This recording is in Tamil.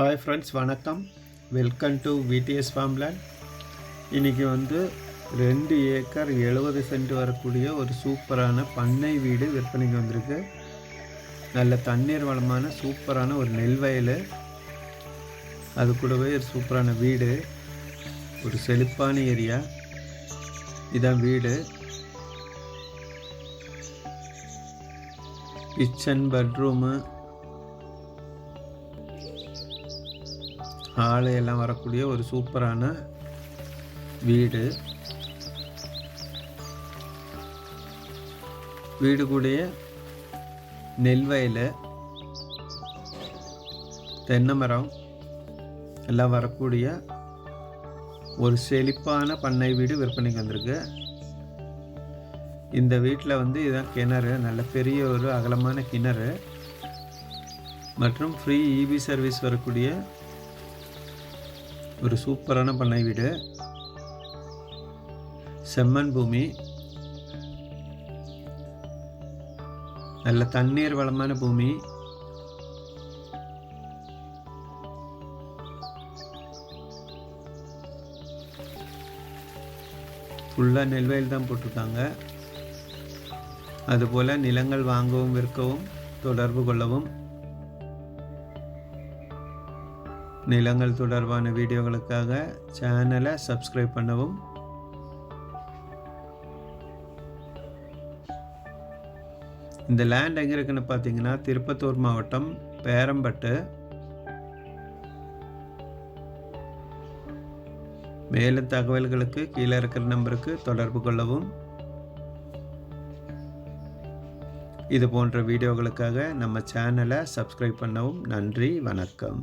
ஹாய் ஃப்ரெண்ட்ஸ் வணக்கம். வெல்கம் டு விடிஎஸ் ஃபார்ம்லேண்ட் இன்றைக்கி வந்து ரெண்டு ஏக்கர் எழுபது சென்ட் வரக்கூடிய ஒரு சூப்பரான பண்ணை வீடு விற்பனைக்கு வந்திருக்கு. நல்ல தண்ணீர் வளமான சூப்பரான ஒரு நெல் வயல். அது கூடவே ஒரு சூப்பரான வீடு. ஒரு செழிப்பான ஏரியா. இதான் வீடு. கிச்சன் பெட்ரூமு ஹாலு வரக்கூடிய ஒரு சூப்பரான வீடு. வீடு கூடிய நெல் வயல் தென்னை மரம் எல்லாம் வரக்கூடிய ஒரு செழிப்பான பண்ணை வீடு விற்பனைக்கு வந்திருக்கு. இந்த வீட்டில் வந்து இதுதான் கிணறு நல்ல பெரிய ஒரு அகலமான கிணறு. மற்றும் ஃப்ரீ இபி சர்வீஸ் வரக்கூடிய ஒரு சூப்பரான பண்ணை வீடு. செம்மண் பூமி. நல்ல தண்ணீர் வளமான பூமி. ஃபுல்லாக நெல்வயல் தான் போட்டிருக்காங்க. அதுபோல் நிலங்கள் வாங்கவும் விற்கவும் தொடர்பு கொள்ளவும் நிலங்கள் தொடர்பான வீடியோகளுக்காக சேனலை சப்ஸ்கிரைப் பண்ணவும். இந்த லேண்ட் எங்கே இருக்குன்னு பார்த்தீங்கன்னா திருப்பத்தூர் மாவட்டம் பேரம்பட்டு. மேலும் தகவல்களுக்கு கீழே இருக்கிற நம்பருக்கு தொடர்பு கொள்ளவும். இது போன்ற வீடியோகளுக்காக நம்ம சேனலை சப்ஸ்கிரைப் பண்ணவும் நன்றி வணக்கம்.